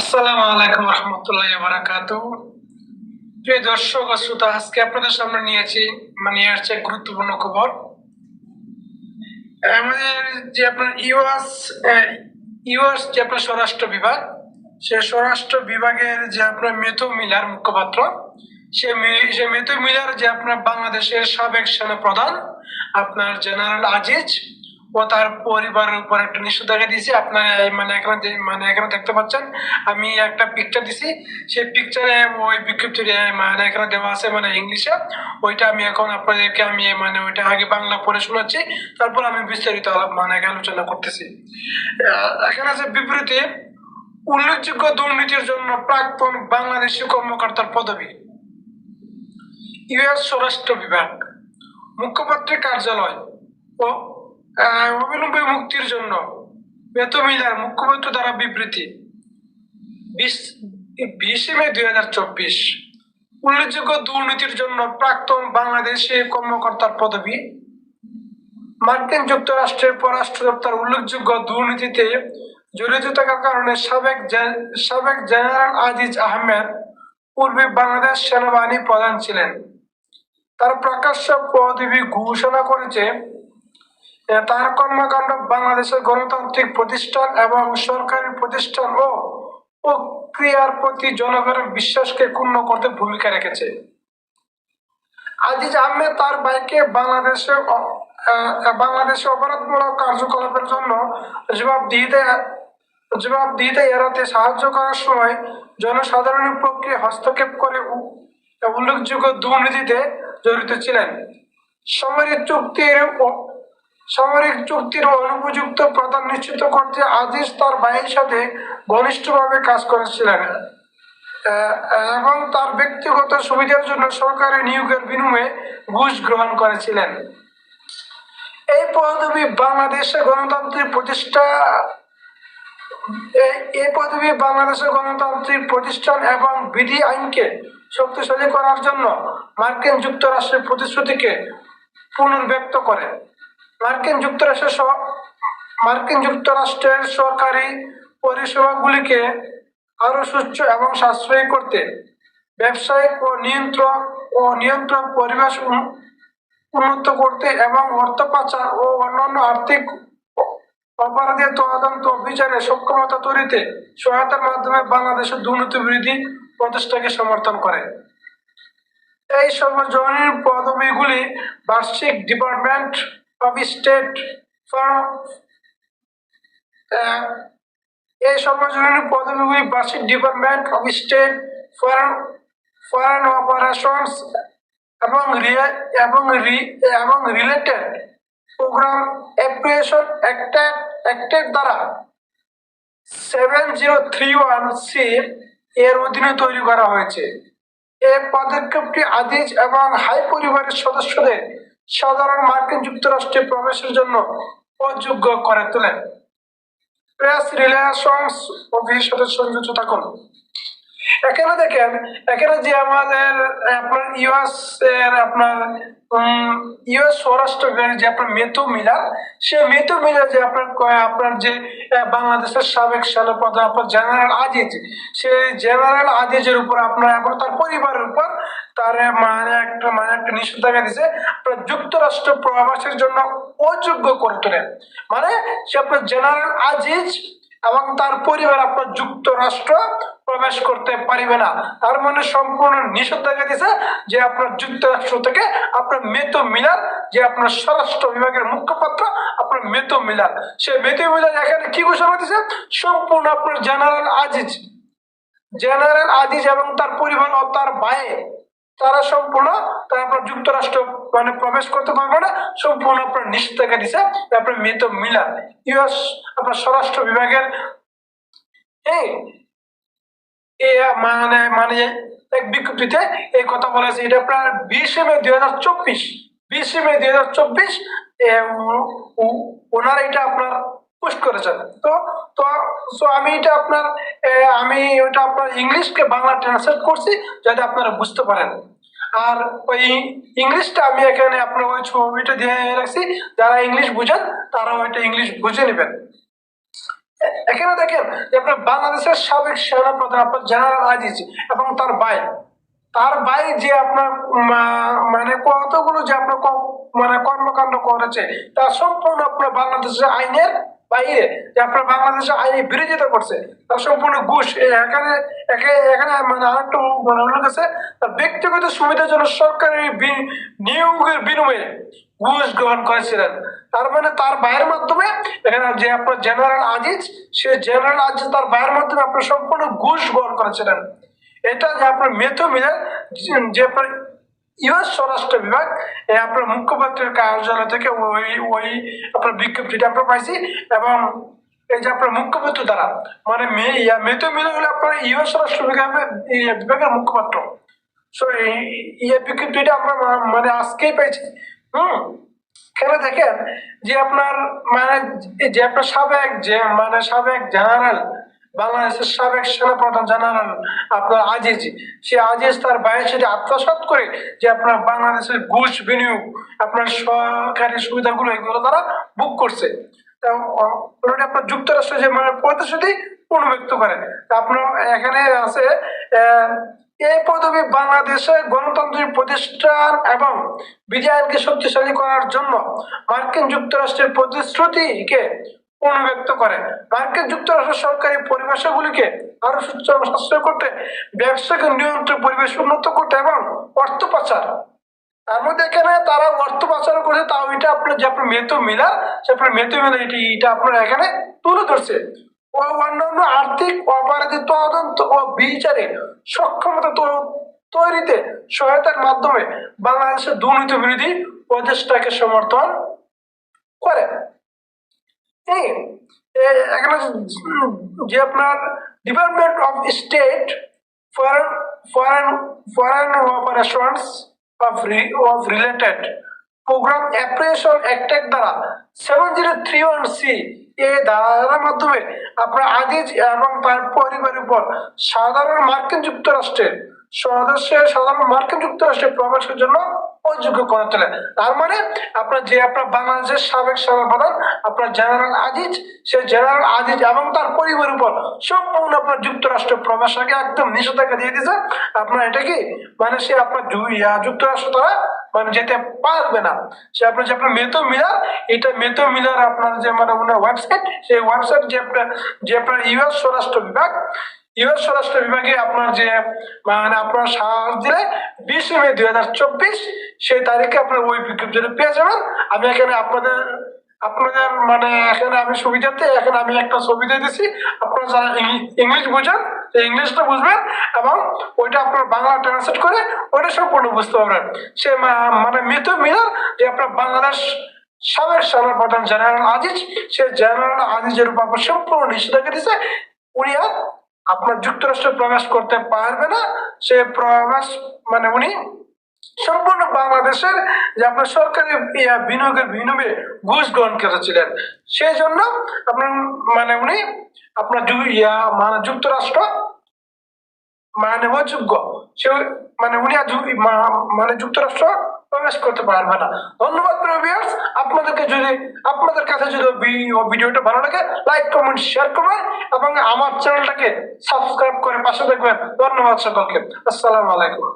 আসসালামু আলাইকুম রহমতুল্লাহ বারাকাত প্রিয় দর্শক ও শ্রোতা, আজকে আপনাদের সামনে নিয়েছি মানে আসছে এক গুরুত্বপূর্ণ খবর। আমাদের যে আপনার ইউএস ইউএস যে আপনার স্বরাষ্ট্র বিভাগ, সে স্বরাষ্ট্র বিভাগের যে আপনার মেথু মিলার মুখপাত্র, সে সে মেথু মিলার যে আপনার বাংলাদেশের সাবেক সেনা প্রধান আপনার জেনারেল আজিজ ও তার পরিবারের উপর একটা নিষেধাজ্ঞা দিয়েছি। আপনার মানে এখানে মানে এখানে দেখতে পাচ্ছেন, আমি একটা পিকচার দিছি। সেই পিকচারে ওই বিজ্ঞপ্তি মানে এখানে দেওয়া আছে মানে ইংলিশে। ওইটা আমি এখন আপনাদেরকে আমি মানে ওইটা আগে বাংলা পড়ে শোনাচ্ছি। তারপর আমি বিস্তারিত মানে আলোচনা করতেছি। এখানে আছে বিবৃতি, উল্লেখযোগ্য দুর্নীতির জন্য প্রাক্তন বাংলাদেশি কর্মকর্তার পদবি। ইউএস স্বরাষ্ট্র বিভাগ, মুখপাত্রের কার্যালয় ও অবিলম্বে মুক্তির জন্য। বেতমিলার মুখ্যমন্ত্রী দ্বারা বিবৃতি। বিশে মে দুই হাজার চব্বিশ। উল্লেখযোগ্য দুর্নীতির জন্য প্রাক্তন বাংলাদেশি কর্মকর্তার পদবি। মার্কিন যুক্তরাষ্ট্রের পররাষ্ট্র দপ্তর উল্লেখযোগ্য দুর্নীতিতে জড়িত থাকার কারণে সাবেক সাবেক জেনারেল আজিজ আহমেদ পূর্বে বাংলাদেশ সেনাবাহিনী প্রধান ছিলেন। তার প্রকাশ্য পদবি ঘোষণা করেছে তার কর্মকাণ্ড বাংলাদেশের গণতান্ত্রিক প্রতিষ্ঠান এবং সরকারি প্রতিষ্ঠান ও ও ক্রিয়ার প্রতি জনগণের বিশ্বাসকে ক্ষুণ্ণ করতে ভূমিকা রেখেছে। আজিজ আহমেদ তার বাইকে বাংলাদেশে বাংলাদেশে অপরাধমূলক কার্যকলাপের জন্য জবাবদিহিতে জবাবদিহিতে এড়াতে সাহায্য করার সময় জনসাধারণের প্রক্রিয়া হস্তক্ষেপ করে উল্লেখযোগ্য দুর্নীতিতে জড়িত ছিলেন। সামরিক চুক্তির সামরিক চুক্তির অনুপযুক্ত প্রদান নিশ্চিত করতে আজিজ তার ভাইয়ের সাথে ঘনিষ্ঠভাবে কাজ করেছিলেন। এবং তার ব্যক্তিগত সুবিধার জন্য সরকারি নিয়োগের বিনিময়ে ঘুষ গ্রহণ করেছিলেন। এই পদবি বাংলাদেশে গণতান্ত্রিক প্রতিষ্ঠা এই- এই পদবি বাংলাদেশের গণতান্ত্রিক প্রতিষ্ঠান এবং বিধি আইনকে শক্তিশালী করার জন্য মার্কিন যুক্তরাষ্ট্রের প্রতিশ্রুতিকে পুনর্ব্যক্ত করে। মার্কিন যুক্তরাষ্ট্রের মার্কিন যুক্তরাষ্ট্রের সরকারি পরিষেবাগুলিকে আরও সুচ্ছ এবং সাশ্রয়ী করতে ব্যবসায়িক ও নিয়ন্ত্রণ ও নিয়ন্ত্রণ পরিবেশ উন- উন্নত করতে এবং অর্থ পাচার ও অন্যান্য আর্থিক অপরাধের তদন্ত অভিযানে সক্ষমতা তৈরিতে সহায়তার মাধ্যমে বাংলাদেশের দুর্নীতি বিরোধী প্রচেষ্টাকে সমর্থন করে। এই সর্বজনীন পদবিগুলি বার্ষিক ডিপার্টমেন্ট অফ স্টেট ফার্ম এই সর্বজনীন পদবিগুলি বার্ষিক department of state foreign foreign operations এবং এবং এবং রিলেটেড প্রোগ্রাম অ্যাপ্রিয়েশন অ্যাক্টের অ্যাক্টের দ্বারা seven zero three one C এর অধীনে তৈরি করা হয়েছে। এই পদক্ষেপটি আদিজ এবং হাই পরিবারের সদস্যদের সাধারণ মার্কিন যুক্তরাষ্ট্রে প্রবেশের জন্য অযোগ্য করে তোলেন। প্রেস রিলেশনস অফিসের সঙ্গে থাকুন। এখানে দেখেন, এখানে যে আমাদের, আপনার ইউএস এর আপনার ইউএস স্বরাষ্ট্র যে আপনার মেথু মিলার সে মেথু মিলার যে আপনার আপনার যে বাংলাদেশের সাবেক সেনাপ্রধান আপনার জেনারেল আজিজ, সে জেনারেল আজিজের উপর আপনার এখন তার পরিবারের উপর তার মানে একটা মানে একটা নিষেধাজ্ঞা দিছে আপনার যুক্তরাষ্ট্র প্রবাসের জন্য অযোগ্য করে তোলেন মানে সে আপনার জেনারেল আজিজ এবং তার পরিবার আপনার যুক্তরাষ্ট্র প্রবেশ করতে পারিবে না। তার মানে সম্পূর্ণ নিষেধাজ্ঞা দিয়েছে যে আপনার যুক্তরাষ্ট্র থেকে আপনার মেতো মিলার, যে আপনার স্বরাষ্ট্র বিভাগের মুখপাত্র, আপনার মেতো মিলার। সে মেতো মিলার এখানে কি ঘোষণা দিয়েছে সম্পূর্ণ আপনার জেনারেল আজিজ। জেনারেল আজিজ এবং তার পরিবার ও তার ভাই, তারা সম্পূর্ণ তারা আপনার যুক্তরাষ্ট্র মানে প্রবেশ করতে পারবে না। সম্পূর্ণ আপনার নিষেধাজ্ঞা দিছে আপনার মৃত মিলার। ইউএস, আপনার স্বরাষ্ট্র বিভাগের এই এ মানে মানে এক বিজ্ঞপ্তিতে এই কথা বলেছে। এটা আপনার বিশে মে দুই হাজার চব্বিশ। বিশে মে দুই হাজার চব্বিশ ওনারা এটা আপনার পোস্ট করেছেন। তো তো, so আমি এটা আপনার আমি ওটা আপনার ইংলিশকে বাংলা ট্রান্সলেট করছি যাতে আপনারা বুঝতে পারেন। আর ওই ইংলিশটা আমি এখানে আপনার ওই ছবিটা দিয়ে রাখছি। যারা ইংলিশ বুঝেন তারা ওইটা ইংলিশ বুঝে নেবেন। এখানে দেখেন যে আপনার বাংলাদেশের সাবেক সেনাপ্রধান আপনার জেনারেল আজিজ এবং তার ভাই। তার ভাই যে আপনার মানে কতগুলো যে আপনার মানে কর্মকাণ্ড করেছে, তা সম্পূর্ণ আপনার বাংলাদেশের আইনের বাইরে, যে আপনার বাংলাদেশে আইনের বিরোধিতা করছে, তার সম্পূর্ণ ঘুষ। এখানে এখানে মানে আরেকটা মানে উল্লেখ আছে তার ব্যক্তিগত সুবিধার জন্য সরকারি বি- নিয়োগের বিনিময়ে ঘুষ গ্রহণ করেছিলেন। তার মানে তার ভাইয়ের মাধ্যমে এখানে যে আপনার জেনারেল আজিজ, সে জেনারেল আজিজ তার ভাইয়ের মাধ্যমে আপনার সম্পূর্ণ ঘুষ গ্রহণ করেছিলেন। এটা যে আপনার মেথো মিলে যে আপনার ইউএস স্বরাষ্ট্র বিভাগ আপনার মুখপাত্রের কার্যালয় থেকে ওই ওই আপনার বিজ্ঞপ্তিটা আমরা পাইছি এবং এই যে আপনার মুখপাত্র দ্বারা মানে মে- ইয়া মেথো মিলে হলে আপনার ইউএস স্বরাষ্ট্র বিভাগের মুখপাত্র। সো এই ইয়ে বিজ্ঞপ্তিটা আমরা মানে আজকেই পাইছি। হুম? এখানে দেখেন যে আপনার মানে যে আপনার সাবেক যে মানে সাবেক জেনারেল বাংলাদেশের সাবেক সেনাপ্রধান জেনারেল আপনার আজিজ, সে আজিজ তার ভাইয়ের সাথে আত্মসাৎ করে যে আপনার বাংলাদেশের ঘুষ বিনিয়োগ, আপনার সরকারি সুবিধাগুলো এগুলো তারা বুক করছে। আপনার যুক্তরাষ্ট্র যে মানে প্রতিশ্রুতি পুনর্ব্যক্ত করে আপনার এখানে আছে এই পদবি বাংলাদেশে গণতান্ত্রিক প্রতিষ্ঠান এবং বিজয়কে শক্তিশালী করার জন্য মার্কিন যুক্তরাষ্ট্রের প্রতিশ্রুতিকে পুনর্ব্যক্ত করে। মার্কিন যুক্তরাষ্ট্র সরকারি পরিভাষাগুলিকে আরও সাশ্রয় করতে, ব্যবসাকে নিয়ন্ত্রণ, পরিবেশ উন্নত করতে এবং অর্থ পাচার তার মধ্যে এখানে তারা অর্থ পাচার করে তাও এটা আপনার যে আপনার মেতো মিলার সে আপনার মেতো মিলার, এটি এটা আপনার এখানে তুলে ধরছে। ও অন্যান্য আর্থিক অপরাধী তদন্ত ও বিচারে সক্ষমতা তৈরিতে সহায়তার মাধ্যমে বাংলাদেশের দুর্নীতি বিরোধী প্রচেষ্টাকে সমর্থন করে। এখানে যে আপনার department of state foreign foreign foreign operations of of related programme appropriation অ্যাক্টের দ্বারা seven zero three one C এ ধারার মাধ্যমে আপনার আজিজ এবং তার পরিবারের উপর সাধারণ মার্কিন যুক্তরাষ্ট্রের সদস্য সাধারণ মার্কিন যুক্তরাষ্ট্রের প্রবেশের জন্য অযোগ্য করে তোলে। তার মানে আপনার যে আপনার বাংলাদেশের সাবেক সেনাপ্রধান আপনার জেনারেল আজিজ সে জেনারেল আজিজ এবং তার পরিবারের উপর সম্পূর্ণ আপনার যুক্তরাষ্ট্র প্রবেশকে একদম নিষেধাজ্ঞা দিয়ে দিয়েছে। আপনার এটা কি? মানে সে আপনার যুক্তরাষ্ট্র তারা মানে যেতে পারবে না। সে আপনার যে আপনার মেতো মিলার, এটা মেতো মিলার আপনার যে মানে ওনার ওয়েবসাইট সেই ওয়েবসাইট যে আপনার যে আপনার ইউএস স্বরাষ্ট্র বিভাগ ইউএস স্বরাষ্ট্র বিভাগে আপনার যে মানে আপনার সাহস দিলে বিশে মে দুই হাজার চব্বিশ, সেই তারিখে আপনার ওই বিজ্ঞপ্তিটা পেয়ে যাবেন। আমি এখানে আপনাদের আপনাদের মানে এখানে আমি সুবিধাতে, এখানে আমি একটা ছবি দিয়ে দিচ্ছি আপনারা যারা ইংলিশ বোঝেন ইংলিশটা বুঝবেন এবং ওইটা আপনার বাংলা ট্রান্সলেট করে ওইটা সম্পূর্ণ বুঝতে পারবেন। সে মানে মৃত মিলার যে আপনার বাংলাদেশ সাবেক সেনাপ্রধান জেনারেল আজিজ সে জেনারেল আজিজের উপর সম্পূর্ণ নিষেধাজ্ঞা দিয়েছে। উনি আর আপনার যুক্তরাষ্ট্রে প্রবেশ করতে পারবে না, সে প্রবেশ মানে উনি সম্পূর্ণ বাংলাদেশের যে আপনার সরকারি বিনিয়োগের বিনিময়ে ঘুষ গ্রহণ করেছিলেন। সেই জন্য আপনার মানে উনি আপনার ইয়া মানে যুক্তরাষ্ট্র মানে অযোগ্য সে মানে উনি মানে যুক্তরাষ্ট্র প্রবেশ করতে পারবে না। ধন্যবাদ প্রিভিয়ার্স আপনাদেরকে যদি, আপনাদের কাছে যদি ভিডিওটা ভালো লাগে লাইক কমেন্ট শেয়ার করবেন এবং আমার চ্যানেলটাকে সাবস্ক্রাইব করে পাশে দেখবেন। ধন্যবাদ সকলকে। আসসালামু আলাইকুম।